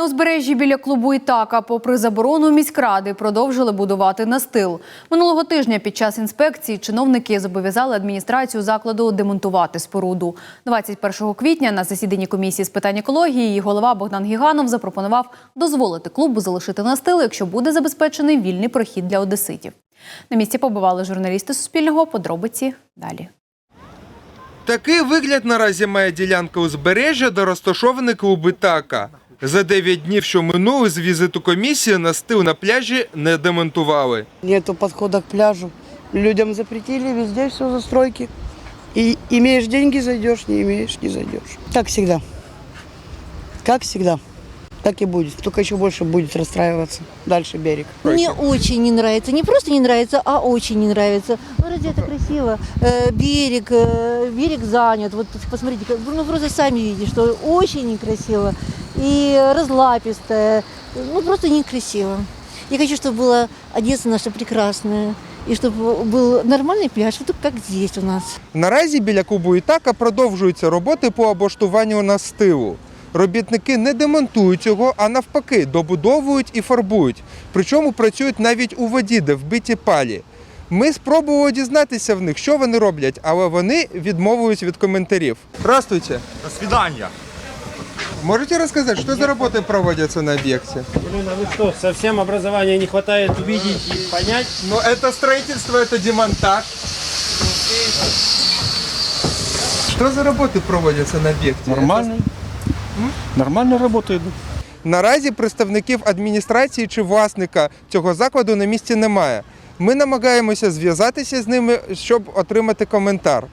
На узбережжі біля клубу Ітака, попри заборону міськради, продовжили будувати настил. Минулого тижня під час інспекції чиновники зобов'язали адміністрацію закладу демонтувати споруду. 21 квітня на засіданні комісії з питань екології її голова Богдан Гіганов запропонував дозволити клубу залишити настил, якщо буде забезпечений вільний прохід для одеситів. На місці побували журналісти Суспільного. Подробиці далі. Такий вигляд наразі має ділянка узбережжя, де розташований клуб Ітака. За 9 днів, що минули з візиту комісії, настил на пляжі не демонтували. Нету подхода к пляжу. Людям запретили, везде все застройки. И имеешь деньги, зайдешь, не имеешь, не зайдешь. Так всегда. Как всегда. Так и будет. Только еще больше будет расстраиваться. Дальше берег. Мне очень не нравится. Не просто не нравится, а очень не нравится. Ну, разве это красиво? Э, берег, э, берег занят. Вот посмотрите, как- ну просто сами видите, что очень некрасиво. И разлапистое. Ну просто некрасиво. Я хочу, чтобы была Одесса наша прекрасная. И чтобы был нормальный пляж, вот как здесь у нас. Наразі біля клубу Ітака продовжуються роботи по облаштуванню настилу. Робітники не демонтують його, а навпаки, добудовують і фарбують. Причому працюють навіть у воді, де вбиті палі. Ми спробували дізнатися в них, що вони роблять, але вони відмовують від коментарів. Здравствуйте. До свидания. Можете розказати, що за роботи проводяться на об'єкті? Блин, а вы что, совсем образования не хватает увидеть и понять? Ну, это строительство, это демонтаж. Что за работы проводяться на об'єкті? Нормально. Нормально работа идут. Наразі представників адміністрації чи власника цього закладу на місці немає. Ми намагаємося зв'язатися з ними, щоб отримати коментар.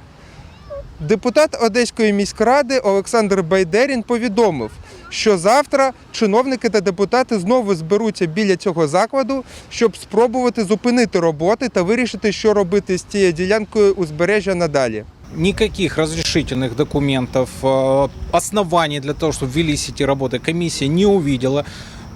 Депутат Одеської міськради Олександр Байдерін повідомив, що завтра чиновники та депутати знову зберуться біля цього закладу, щоб спробувати зупинити роботи та вирішити, що робити з цією ділянкою узбережжя надалі. Никаких разрешительных документов, э, оснований для того, чтобы велись эти работы, комиссия не увидела.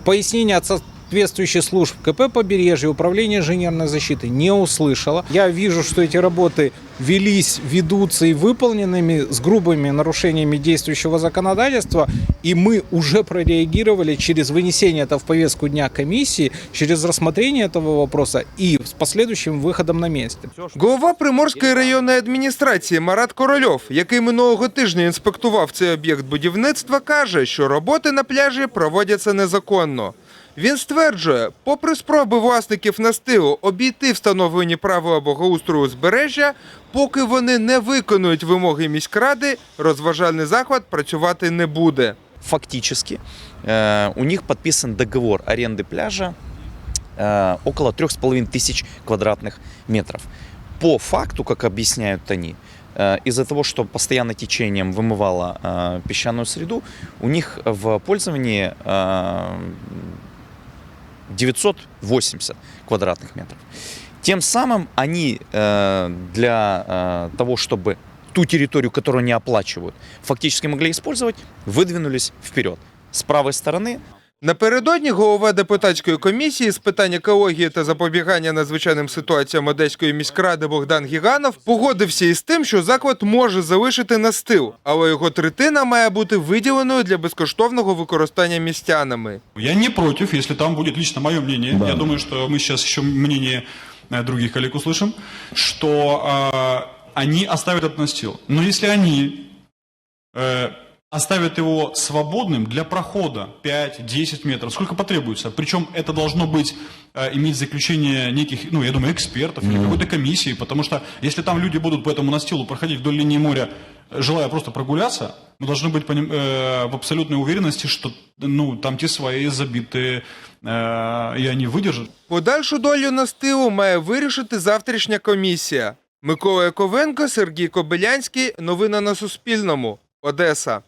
Пояснения от соответствующих служб КП побережья, Управления инженерной защиты не услышала. Я вижу, что эти работы велись, ведутся и выполненными с грубыми нарушениями действующего законодательства, и мы уже прореагировали через вынесение это в повестку дня комиссии, через рассмотрение этого вопроса и с последующим выходом на месте. Голова Приморської районної адміністрації Марат Корольов, який минулого тижня інспектував цей об'єкт будівництва, каже, що роботи на пляжі проводяться незаконно. Він стверджує, попри спроби власників настилу обійти встановлені правила благоустрою узбережжя, поки вони не виконують вимоги міськради, розважальний заклад працювати не буде. фактически э, у них подписан договор аренды пляжа э, около 3,5 тысяч квадратных метров. По факту, как объясняют они, э, из-за того, что постоянно течением вымывало э, песчаную среду, у них в пользовании э, 980 квадратных метров. Тем самым они э, для э, того, чтобы ту территорию, которую они оплачивают, фактически могли использовать, выдвинулись вперед. С правой стороны Напередодні голова депутатської комісії з питань екології та запобігання надзвичайним ситуаціям Одеської міськради Богдан Гіганов погодився із тим, що заклад може залишити настил, але його третина має бути виділеною для безкоштовного використання містянами. Я не против, если там будет лично мое мнение. Я думаю, что мы сейчас еще мнение э, других коллег услышим, что э, они оставят этот настил. Но если они э, оставят его свободным для прохода 5-10 метров, сколько потребуется. Причем это должно быть, э, иметь заключение неких, ну, я думаю, экспертов или какой-то комиссии, потому что если там люди будут по этому настилу проходить вдоль линии моря, э, желая просто прогуляться, мы должны быть поним- э, в абсолютной уверенности, что ну, там те свои забитые, э, и они выдержат. Подальшу долю настилу має вирішити завтрашня комісія. Микола Яковенко, Сергій Кобилянський. Новини на Суспільному. Одеса.